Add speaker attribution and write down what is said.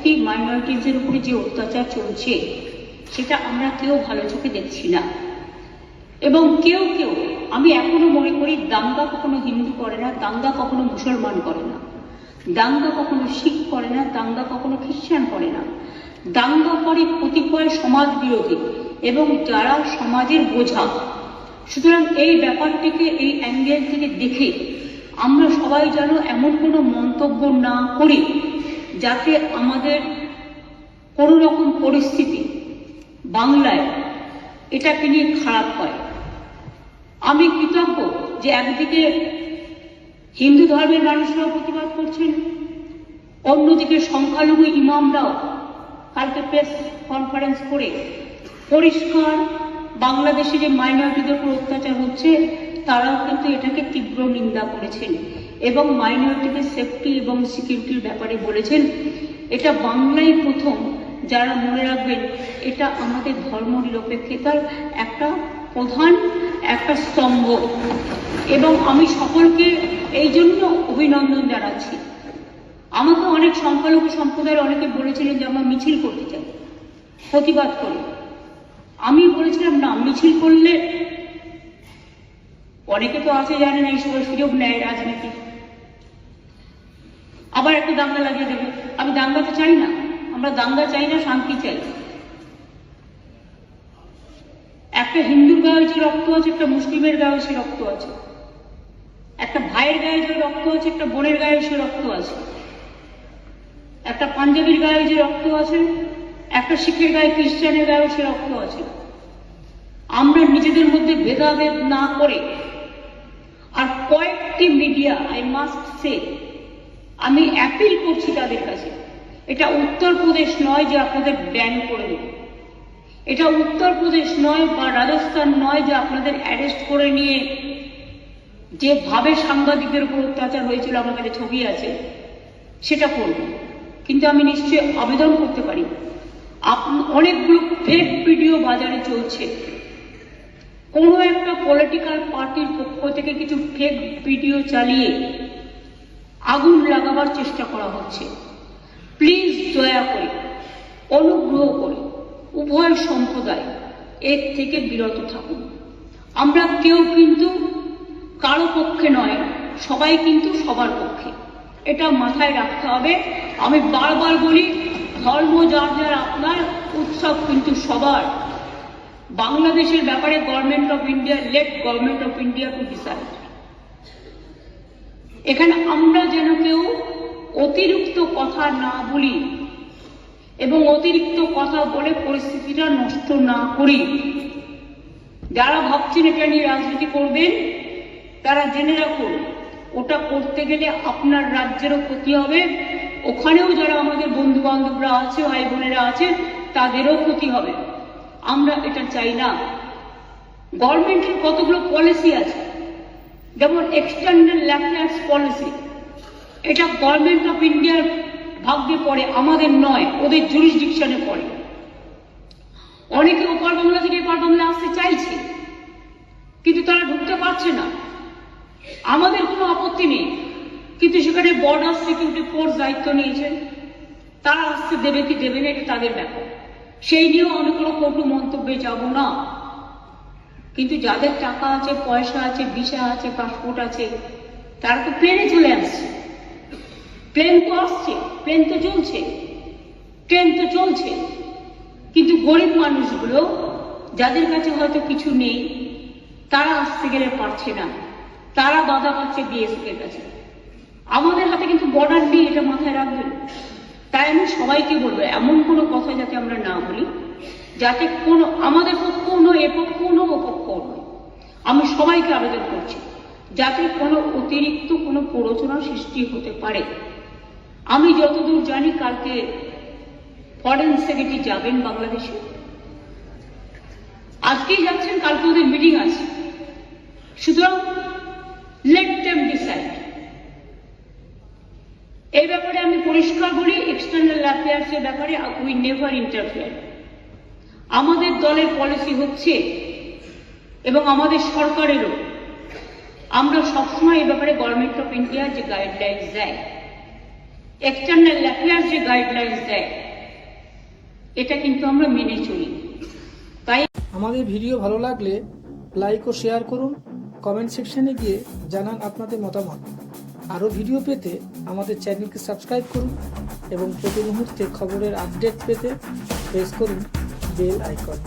Speaker 1: সত্যি মাইনরিটিজের উপরে যে অত্যাচার চলছে, সেটা আমরা কেউ ভালো চোখে দেখছি না। এবং কেউ কেউ, আমি এখনও মনে করি, দাঙ্গা কখনো হিন্দু করে না, দাঙ্গা কখনো মুসলমান করে না। দাঙ্গা কখনো শিখ করে না, দাঙ্গা কখনো খ্রিস্টান করে না। দাঙ্গা করে কতিপয় সমাজ বিরোধী এবং যারা সমাজের বোঝা। সুতরাং এই ব্যাপারটিকে, এই অ্যাঙ্গেল থেকে দেখে আমরা সবাই যেন এমন কোনো মন্তব্য না করি যাতে আমাদের কোনো রকম পরিস্থিতি বাংলায় এটাকে নিয়ে খারাপ হয়। আমি কৃতজ্ঞ যে একদিকে হিন্দু ধর্মের মানুষরাও প্রতিবাদ করছেন, অন্যদিকে সংখ্যালঘু ইমামরাও কালকে প্রেস কনফারেন্স করে পরিষ্কার বাংলাদেশে যে মাইনরিটিদের উপর অত্যাচার হচ্ছে, তারাও কিন্তু এটাকে তীব্র নিন্দা করেছেন। এবং মাইনরিটিদের সেফটি এবং সিকিউরিটির ব্যাপারে বলেছেন, এটা বাংলায় প্রথম যারা মনে রাখবেন, এটা আমাদের ধর্ম নিরপেক্ষতার একটা প্রধান, একটা স্তম্ভ। এবং আমি সকলকে এই জন্য অভিনন্দন জানাচ্ছি। আমাকে অনেক সংখ্যালঘু সম্প্রদায়ের অনেকে বলেছিলেন যে আমরা মিছিল করতে চাই, প্রতিবাদ করি। আমি বলেছিলাম, না, মিছিল করলে অনেকে তো আছে জানে না এই সময় সুযোগ নেয় রাজনীতি। আবার একটা দাঙ্গা লাগিয়ে দেবে। আমি দাঙ্গা তো চাই না। আমরা দাঙ্গা চাই না, শান্তি চাই। একটা হিন্দুর গায়ে যে রক্ত আছে, একটা মুসলিমের গায়ে সে রক্ত আছে। একটা ভাইয়ের গায়ে যে রক্ত আছে, একটা বোনের গায়ে সে রক্ত আছে। একটা পাঞ্জাবির গায়ে যে রক্ত আছে, একটা শিখের গায়ে, খ্রিস্টানের গায়েও সে রক্ত আছে। আমরা নিজেদের মধ্যে ভেদাভেদ না করে আর কয়েকটি মিডিয়া আই মাস্ট সে আমি অ্যাপিল করছি তাদের কাছে। এটা উত্তরপ্রদেশ নয় যে আপনাদের ব্যান করে দেবে। এটা উত্তরপ্রদেশ নয় বা রাজস্থান নয় যে আপনাদের অ্যারেস্ট করে নিয়ে যেভাবে সাংবাদিকদের উপর অত্যাচার হয়েছিল, আমার কাছে ছবি আছে, সেটা করব। কিন্তু আমি নিশ্চয়ই আবেদন করতে পারি। অনেকগুলো ফেক ভিডিও বাজারে চলছে। কোনো একটা পলিটিক্যাল পার্টির পক্ষ থেকে কিছু ফেক ভিডিও চালিয়ে আগুন লাগাবার চেষ্টা করা হচ্ছে। প্লিজ দয়া করে, অনুগ্রহ করে, উভয় সম্প্রদায় এর থেকে বিরত থাকুন। আমরা কেউ কিন্তু কারও পক্ষে নয়, সবাই কিন্তু সবার পক্ষে। এটা মাথায় রাখতে হবে। আমি বারবার বলি, ধর্ম যার যার আপনার, উৎসব কিন্তু সবার। বাংলাদেশের ব্যাপারে government of India let government of India to decide এখানে আমরা যেন কেউ অতিরিক্ত কথা না বলি এবং অতিরিক্ত কথা বলে পরিস্থিতিটা নষ্ট না করি। যারা ভাবছেন এটা নিয়ে রাজনীতি করবেন, তারা জেনে রাখুন, ওটা করতে গেলে আপনার রাজ্যেরও ক্ষতি হবে। ওখানেও যারা আমাদের বন্ধু বান্ধবরা আছে ভাই বোনেরা আছে, তাদেরও ক্ষতি হবে। আমরা এটা চাই না। গভর্নমেন্টের কতগুলো পলিসি আছে যেমন এক্সটার্নাল ল্যাফেয়ার্স পলিসি এটা গভর্নমেন্ট অফ ইন্ডিয়ার ভাগ্যে পড়ে, আমাদের নয়, ওদের জুরিসডিকশনে পড়ে। অনেকে ওপার বাংলা থেকে এপার বাংলা আসতে চাইছে, কিন্তু তারা ঢুকতে পারছে না। আমাদের কোনো আপত্তি নেই, কিন্তু সেখানে বর্ডার সিকিউরিটি ফোর্স দায়িত্ব নিয়েছেন তারা আসতে দেবে কি দেবে না, এটা তাদের ব্যাপার। সেই নিয়েও আমি কোনো কটু মন্তব্যে যাব না। কিন্তু যাদের টাকা আছে, পয়সা আছে, ভিসা আছে পাসপোর্ট আছে, তারা তো প্লেনে চলে আসছে। প্লেন তো আসছে প্লেন তো চলছে ট্রেন তো চলছে। কিন্তু গরিব মানুষগুলো, যাদের কাছে হয়তো কিছু নেই, তারা আসতে গেলে পারছে না। তারা বাধা পাচ্ছে বিএসএফ এর কাছে। আমাদের হাতে কিন্তু বর্ডার নেই, এটা মাথায় রাখবেন। তাই আমি সবাইকে বলব, এমন কোনো কথা যাতে আমরা না বলি, যাতে কোনো, আমাদের পক্ষও নয় এ পক্ষও আমি সবাইকে আবেদন করছি, যাতে কোনো অতিরিক্ত কোনো প্ররোচনা সৃষ্টি হতে পারে। আমি যতদূর জানি কালকে ফরেন সেক্রেটারি যাবেন বাংলাদেশে। আজকেই যাচ্ছেন, কালকে ওদের মিটিং আছে। সুতরাং লেট দেম ডিসাইড এই ব্যাপারে আমি পরিষ্কার বলি এক্সটার্নাল অ্যাফেয়ার্স এর ব্যাপারে উই নেভার ইন্টারফেয়ার আমাদের দলের পলিসি হচ্ছে এবং আমাদের সরকারেরও। আমরা সবসময় এই ব্যাপারে গভর্নমেন্ট অফ ইন্ডিয়া যে গাইডলাইন্স দেয় এক্সটার্নাল অ্যাফেয়ার্স যে গাইডলাইন্স দেয়, এটা কিন্তু আমরা মেনে চলি। তাই
Speaker 2: আমাদের ভিডিও ভালো লাগলে লাইক ও শেয়ার করুন কমেন্ট সেকশনে গিয়ে জানান আপনাদের মতামত। আরও ভিডিও পেতে আমাদের চ্যানেলকে সাবস্ক্রাইব করুন এবং প্রতি মুহূর্তে খবরের আপডেট পেতে প্রেস করুন বেল আইকন